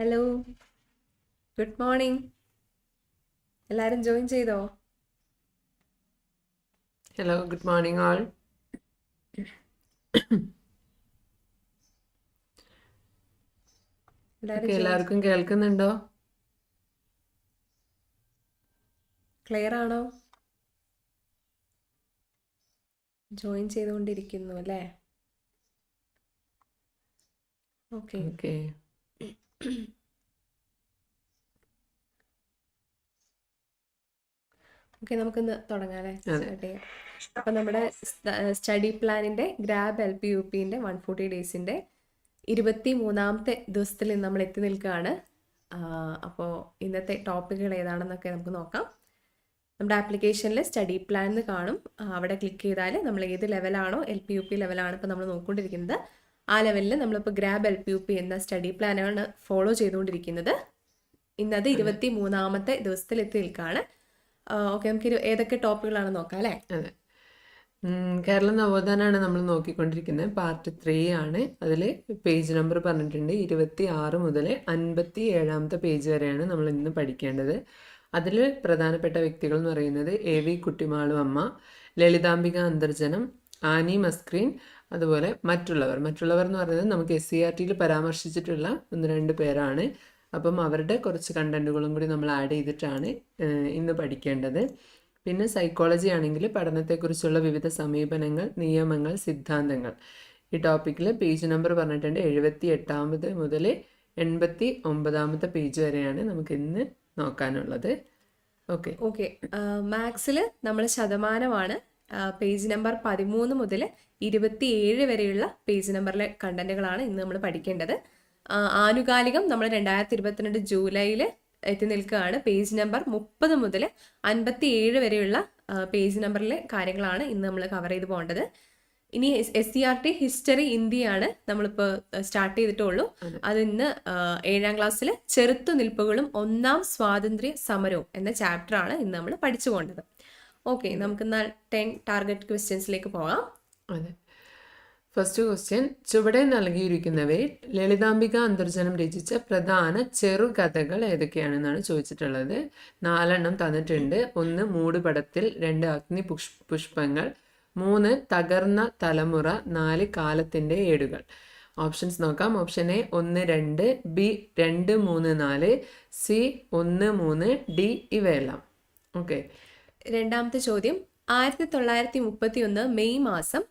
Hello good morning എല്ലാവരും join ചെയ്തോ? Hello good morning all എല്ലാവർക്കും കേൾക്കുന്നുണ്ടോ? ക്ലിയർ ആണോ? ജോയിൻ ചെയ്തുകൊണ്ടിരിക്കുന്നു അല്ലേ? ഓക്കെ ഓക്കെ ഓക്കെ നമുക്കിന്ന് തുടങ്ങാം അല്ലേ സ്റ്റാർട്ട് ചെയ്യാം. അപ്പം നമ്മുടെ സ്റ്റഡി പ്ലാനിന്റെ ഗ്രാബ് എൽ പി യു പിന്റെ വൺ ഫോർട്ടി ഡേയ്സിന്റെ ഇരുപത്തി മൂന്നാമത്തെ ദിവസത്തിൽ നമ്മൾ എത്തി നിൽക്കുകയാണ്. അപ്പോൾ ഇന്നത്തെ ടോപ്പിക്കുകൾ ഏതാണെന്നൊക്കെ നമുക്ക് നോക്കാം. നമ്മുടെ ആപ്ലിക്കേഷനിൽ സ്റ്റഡി പ്ലാൻ എന്ന് കാണും. അവിടെ ക്ലിക്ക് ചെയ്താൽ നമ്മൾ ഏത് ലെവലാണോ എൽ പി യു പി ലെവലാണ് ഇപ്പോൾ നമ്മൾ നോക്കിക്കൊണ്ടിരിക്കുന്നത്. ആ ലെവലിൽ നമ്മളിപ്പോൾ grab L P U P എന്ന സ്റ്റഡി പ്ലാനാണ് ഫോളോ ചെയ്തുകൊണ്ടിരിക്കുന്നത്. ഇന്നത് ഇരുപത്തി മൂന്നാമത്തെ ദിവസത്തിൽ എത്തി നിൽക്കുകയാണ് ഓക്കെ നമുക്ക് ഏതൊക്കെ ടോപ്പിക്കുകളാണ് നോക്കാം അല്ലേ? അതെ. കേരള നവോത്ഥാനാണ് നമ്മൾ നോക്കിക്കൊണ്ടിരിക്കുന്നത്. പാർട്ട് ത്രീ ആണ്. അതിൽ പേജ് നമ്പർ പറഞ്ഞിട്ടുണ്ട്. ഇരുപത്തി ആറ് മുതൽ അൻപത്തി ഏഴാമത്തെ പേജ് വരെയാണ് നമ്മൾ ഇന്ന് പഠിക്കേണ്ടത്. അതിൽ പ്രധാനപ്പെട്ട വ്യക്തികൾ എന്ന് പറയുന്നത് എ വി കുട്ടിമാളു അമ്മ ലളിതാംബിക അന്തർജനം ആനി മസ്ക്രീൻ അതുപോലെ മറ്റുള്ളവർ. മറ്റുള്ളവർ എന്ന് പറയുന്നത് നമുക്ക് എസ് സി ആർ ടിയിൽ പരാമർശിച്ചിട്ടുള്ള ഒന്ന് രണ്ട് പേരാണ്. അപ്പം അവരുടെ കുറച്ച് കണ്ടന്റുകളും കൂടി നമ്മൾ ആഡ് ചെയ്തിട്ടാണ് ഇന്ന് പഠിക്കേണ്ടത്. പിന്നെ സൈക്കോളജി ആണെങ്കിൽ പഠനത്തെക്കുറിച്ചുള്ള വിവിധ സമീപനങ്ങൾ നിയമങ്ങൾ സിദ്ധാന്തങ്ങൾ. ഈ ടോപ്പിക്കിൽ പേജ് നമ്പർ പറഞ്ഞിട്ടുണ്ട്. എഴുപത്തി എട്ടാമത് മുതൽ എൺപത്തി ഒമ്പതാമത്തെ പേജ് വരെയാണ് നമുക്ക് ഇന്ന് നോക്കാനുള്ളത്. ഓക്കെ ഓക്കെ മാത്സിൽ നമ്മൾ ശതമാനമാണ് പേജ് നമ്പർ പതിമൂന്ന് മുതൽ ഇരുപത്തിയേഴ് വരെയുള്ള പേജ് നമ്പറിലെ കണ്ടന്റുകളാണ് ഇന്ന് നമ്മൾ പഠിക്കേണ്ടത്. ആനുകാലികം നമ്മൾ രണ്ടായിരത്തി ഇരുപത്തിരണ്ട് ജൂലൈയിൽ എത്തി നിൽക്കുകയാണ്. പേജ് നമ്പർ മുപ്പത് മുതൽ അൻപത്തി ഏഴ് വരെയുള്ള പേജ് നമ്പറിലെ കാര്യങ്ങളാണ് ഇന്ന് നമ്മൾ കവർ ചെയ്ത് പോകേണ്ടത്. ഇനി S C R T history ഇന്ത്യയാണ് നമ്മളിപ്പോൾ സ്റ്റാർട്ട് ചെയ്തിട്ടുള്ളൂ. അതെ. ഇന്ന് ഏഴാം ക്ലാസ്സിൽ ചെറുത്തു നിൽപ്പുകളും ഒന്നാം സ്വാതന്ത്ര്യ സമരവും എന്ന ചാപ്റ്ററാണ് ഇന്ന് നമ്മൾ പഠിച്ചു പോകേണ്ടത്. ഓക്കെ നമുക്ക് എന്നാൽ ടെൻ ടാർഗറ്റ് ക്വസ്റ്റ്യൻസിലേക്ക് പോകാം. അതെ. ഫസ്റ്റ് ക്വസ്റ്റ്യൻ ചുവടെ നൽകിയിരിക്കുന്നവയിൽ ലളിതാംബിക അന്തർജനം രചിച്ച പ്രധാന ചെറുകഥകൾ ഏതൊക്കെയാണെന്നാണ് ചോദിച്ചിട്ടുള്ളത്. നാലെണ്ണം തന്നിട്ടുണ്ട്. ഒന്ന് മൂടുപടത്തിൽ രണ്ട് അഗ്നി പുഷ് പുഷ്പങ്ങൾ മൂന്ന് തകർന്ന തലമുറ നാല് കാലത്തിന്റെ ഏടുകൾ. ഓപ്ഷൻസ് നോക്കാം. ഓപ്ഷൻ എ ഒന്ന് രണ്ട് ബി രണ്ട് മൂന്ന് നാല് സി ഒന്ന് മൂന്ന് ഡി ഇവയെല്ലാം. ഓക്കെ. രണ്ടാമത്തെ ചോദ്യം. ആയിരത്തി തൊള്ളായിരത്തി മുപ്പത്തി ഒന്ന് മെയ് മാസം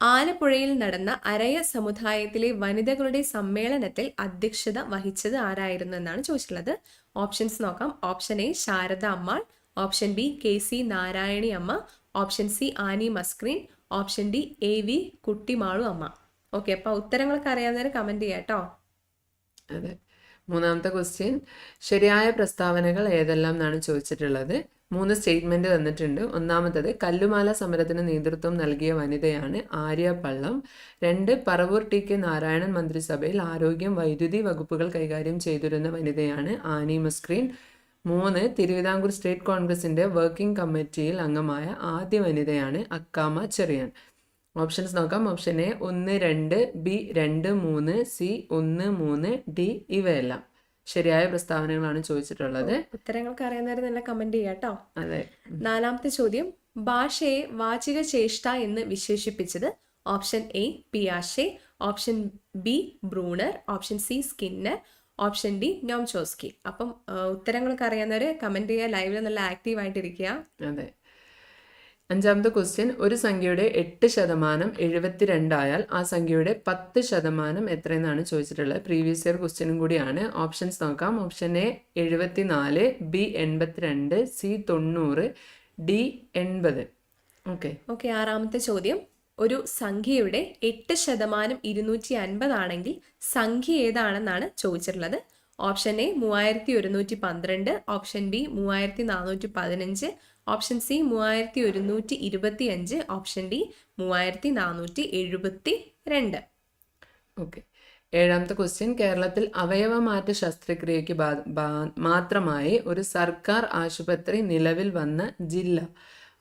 ആലപ്പുഴയിൽ നടന്ന അരയ സമുദായത്തിലെ വനിതകളുടെ സമ്മേളനത്തിൽ അധ്യക്ഷത വഹിച്ചത് ആരായിരുന്നു എന്നാണ് ചോദിച്ചിട്ടുള്ളത്. ഓപ്ഷൻസ് നോക്കാം. Option A Sharada Ammal. Option B K C Narayani Amma. Option C Annie Mascarene. Option D A V Kuttimalu Amma. Okay അപ്പോൾ ഉത്തരങ്ങളൊക്കെ അറിയാവുന്നവർ കമന്റ് ചെയ്യാം കേട്ടോ. അതെ. മൂന്നാമത്തെ ക്വസ്റ്റ്യൻ ശരിയായ പ്രസ്താവനകൾ ഏതെല്ലാം എന്നാണ് ചോദിച്ചിട്ടുള്ളത്. മൂന്ന് സ്റ്റേറ്റ്മെന്റ് തന്നിട്ടുണ്ട് ഒന്നാമത്തത് കല്ലുമാല സമരത്തിന് നേതൃത്വം നൽകിയ വനിതയാണ് ആര്യ പള്ളം. രണ്ട് പറവൂർ ടി കെ നാരായണൻ മന്ത്രിസഭയിൽ ആരോഗ്യം വൈദ്യുതി വകുപ്പുകൾ കൈകാര്യം ചെയ്തിരുന്ന വനിതയാണ് ആനി മസ്ക്രീൻ. മൂന്ന് തിരുവിതാംകൂർ സ്റ്റേറ്റ് കോൺഗ്രസിന്റെ വർക്കിംഗ് കമ്മിറ്റിയിൽ അംഗമായ ആദ്യ വനിതയാണ് അക്കാമ ചെറിയാൻ. ഓപ്ഷൻസ് നോക്കാം. ഓപ്ഷൻ എ ഒന്ന് രണ്ട് ബി രണ്ട് മൂന്ന് സി ഒന്ന് മൂന്ന് ഡി ഇവയെല്ലാം. ശരിയായ പ്രസ്താവനകളാണ് ചോദിച്ചിട്ടുള്ളത്. ഉത്തരങ്ങൾക്ക് അറിയുന്നവർ നല്ല കമന്റ് ചെയ്യാട്ടോ അതെ. നാലാമത്തെ ചോദ്യം. ഭാഷയെ വാചിക ചേഷ്ട എന്ന് വിശേഷിപ്പിച്ചത് option A പിയാഷെ. Option B Bruner. Option C Skinner. Option D Noam Chomsky അപ്പം ഉത്തരങ്ങൾക്ക് അറിയാവുന്നവർ കമന്റ് ചെയ്യുക ലൈവിൽ നല്ല ആക്റ്റീവ് ആയിട്ടിരിക്കുക. അതെ. അഞ്ചാമത്തെ ക്വസ്റ്റ്യൻ ഒരു സംഖ്യയുടെ എട്ട് ശതമാനം എഴുപത്തിരണ്ടായാൽ ആ സംഖ്യയുടെ പത്ത് ശതമാനം എത്രയെന്നാണ് ചോദിച്ചിട്ടുള്ളത്. പ്രീവിയസ് ഇയർ ക്വസ്റ്റ്യനും കൂടിയാണ്. ഓപ്ഷൻസ് നോക്കാം. ഓപ്ഷൻ എ എഴുപത്തിനാല് ബി എൺപത്തിരണ്ട് സി തൊണ്ണൂറ് ഡി എൺപത്. ഓക്കെ ഓക്കെ ആറാമത്തെ ചോദ്യം. ഒരു സംഖ്യയുടെ എട്ട് ശതമാനം ഇരുന്നൂറ്റി അൻപതാണെങ്കിൽ സംഖ്യ ഏതാണെന്നാണ് ചോദിച്ചിട്ടുള്ളത്. ഓപ്ഷൻ എ മൂവായിരത്തി ഒരുന്നൂറ്റി പന്ത്രണ്ട്. ഓപ്ഷൻ ബി മൂവായിരത്തി നാനൂറ്റി പതിനഞ്ച്. ഓപ്ഷൻ സി മൂവായിരത്തി ഒരുന്നൂറ്റി ഇരുപത്തി അഞ്ച് ഓപ്ഷൻ ഡി മൂവായിരത്തി നാനൂറ്റി എഴുപത്തി രണ്ട് ഓക്കെ ഏഴാമത്തെ ക്വസ്റ്റ്യൻ കേരളത്തിൽ അവയവമാറ്റ ശസ്ത്രക്രിയയ്ക്ക് മാത്രമായി ഒരു സർക്കാർ ആശുപത്രി നിലവിൽ വന്ന ജില്ല.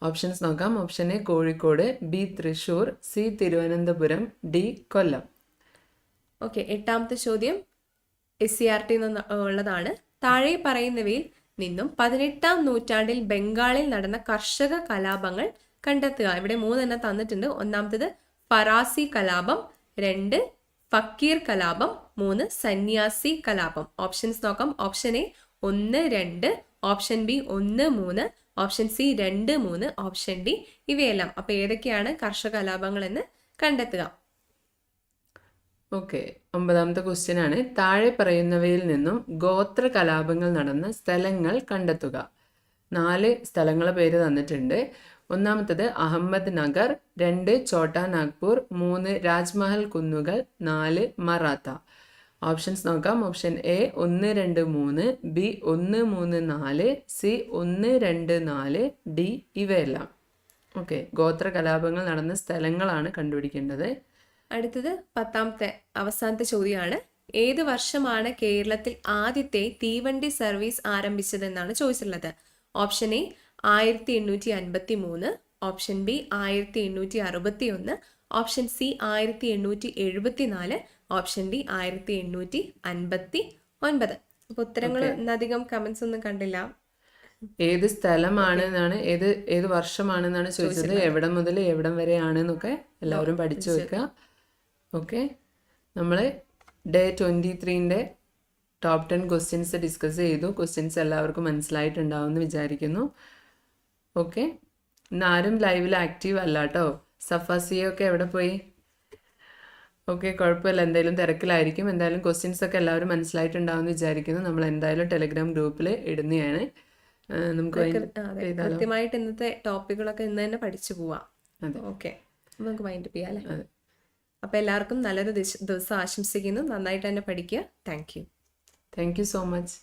ഓപ്ഷൻസ് നോക്കാം. Option A Kozhikode B Thrissur C Thiruvananthapuram D Kollam. Okay എട്ടാമത്തെ ചോദ്യം. എസ് സി ആർ ടി ഉള്ളതാണ്. താഴെ പറയുന്നവയിൽ നിന്നും പതിനെട്ടാം നൂറ്റാണ്ടിൽ ബംഗാളിൽ നടന്ന കർഷക കലാപങ്ങൾ കണ്ടെത്തുക. ഇവിടെ മൂന്നെണ്ണം തന്നിട്ടുണ്ട്. ഒന്നാമത്തേത് പറാസി കലാപം രണ്ട് ഫക്കീർ കലാപം മൂന്ന് സന്യാസി കലാപം. ഓപ്ഷൻസ് നോക്കാം. ഓപ്ഷൻ എ ഒന്ന് രണ്ട് ഓപ്ഷൻ ബി ഒന്ന് മൂന്ന് ഓപ്ഷൻ സി രണ്ട് മൂന്ന് ഓപ്ഷൻ ഡി ഇവയെല്ലാം. അപ്പൊ ഏതൊക്കെയാണ് കർഷക കലാപങ്ങൾ എന്ന് കണ്ടെത്തുക? ഓക്കെ ഒമ്പതാമത്തെ ക്വസ്റ്റ്യൻ ആണ് താഴെ പറയുന്നവയിൽ നിന്നും ഗോത്ര കലാപങ്ങൾ നടന്ന സ്ഥലങ്ങൾ കണ്ടെത്തുക. നാല് സ്ഥലങ്ങളെ പേര് തന്നിട്ടുണ്ട്. ഒന്നാമത്തത് അഹമ്മദ് നഗർ രണ്ട് ചോട്ടാ നാഗ്പൂർ മൂന്ന് രാജ്മഹൽ കുന്നുകൾ നാല് മറാത്ത. ഓപ്ഷൻസ് നോക്കാം. ഓപ്ഷൻ എ ഒന്ന് രണ്ട് മൂന്ന് ബി ഒന്ന് മൂന്ന് നാല് സി ഒന്ന് രണ്ട് നാല് ഡി ഇവയെല്ലാം. ഓക്കെ ഗോത്ര കലാപങ്ങൾ നടന്ന സ്ഥലങ്ങളാണ് കണ്ടുപിടിക്കേണ്ടത്. അടുത്തത് പത്താമത്തെ അവസാനത്തെ ചോദ്യമാണ്. ഏത് വർഷമാണ് കേരളത്തിൽ ആദ്യത്തെ തീവണ്ടി സർവീസ് ആരംഭിച്ചതെന്നാണ് ചോദിച്ചിട്ടുള്ളത്. ഓപ്ഷൻ എ ആയിരത്തി എണ്ണൂറ്റി അൻപത്തി മൂന്ന് ഓപ്ഷൻ ബി ആയിരത്തി എണ്ണൂറ്റി അറുപത്തി ഒന്ന് ഓപ്ഷൻ സി ആയിരത്തി എണ്ണൂറ്റി എഴുപത്തി നാല് ഓപ്ഷൻ ഡി ആയിരത്തി എണ്ണൂറ്റി അൻപത്തി ഒൻപത് അപ്പൊ ഉത്തരങ്ങൾ ഇന്നധികം കമന്റ്സ് ഒന്നും കണ്ടില്ല. ഏത് സ്ഥലമാണ് എന്നാണ് ഏത് ഏത് വർഷമാണെന്നാണ് ചോദിച്ചത് എവിടെ മുതൽ എവിടം വരെയാണ് എന്നൊക്കെ എല്ലാവരും പഠിച്ചു വെക്കുക. ഓക്കെ നമ്മൾ ഡേ ട്വന്റി ത്രീന്റെ ടോപ്പ് ടെൻ ക്വസ്റ്റ്യൻസ് ഡിസ്കസ് ചെയ്തു. ക്വസ്റ്റ്യൻസ് എല്ലാവർക്കും മനസ്സിലായിട്ടുണ്ടാവുമെന്ന് വിചാരിക്കുന്നു. ഓക്കെ ഇന്ന് ആരും ലൈവിൽ ആക്റ്റീവ് അല്ല കേട്ടോ സഫാസിയൊക്കെ എവിടെ പോയി? ഓക്കെ കുഴപ്പമില്ല. എന്തായാലും തിരക്കിലായിരിക്കും. എന്തായാലും ക്വസ്റ്റ്യൻസ് ഒക്കെ എല്ലാവരും മനസ്സിലായിട്ടുണ്ടാവുമെന്ന് വിചാരിക്കുന്നു. നമ്മൾ എന്തായാലും ടെലിഗ്രാം ഗ്രൂപ്പിൽ ഇടുന്നതാണ്. നമുക്ക് കൃത്യമായിട്ട് ഇന്നത്തെ ടോപ്പിക്കുകളൊക്കെ ഇന്ന് തന്നെ പഠിച്ചു പോവാം. ഓക്കെ നമുക്ക് മൈൻഡ് ചെയ്യാം അല്ലേ? അതെ അപ്പൊ എല്ലാവർക്കും നല്ലൊരു ദിവസം ആശംസിക്കുന്നു. നന്നായിട്ട് തന്നെ പഠിക്കുക. Thank you thank you so much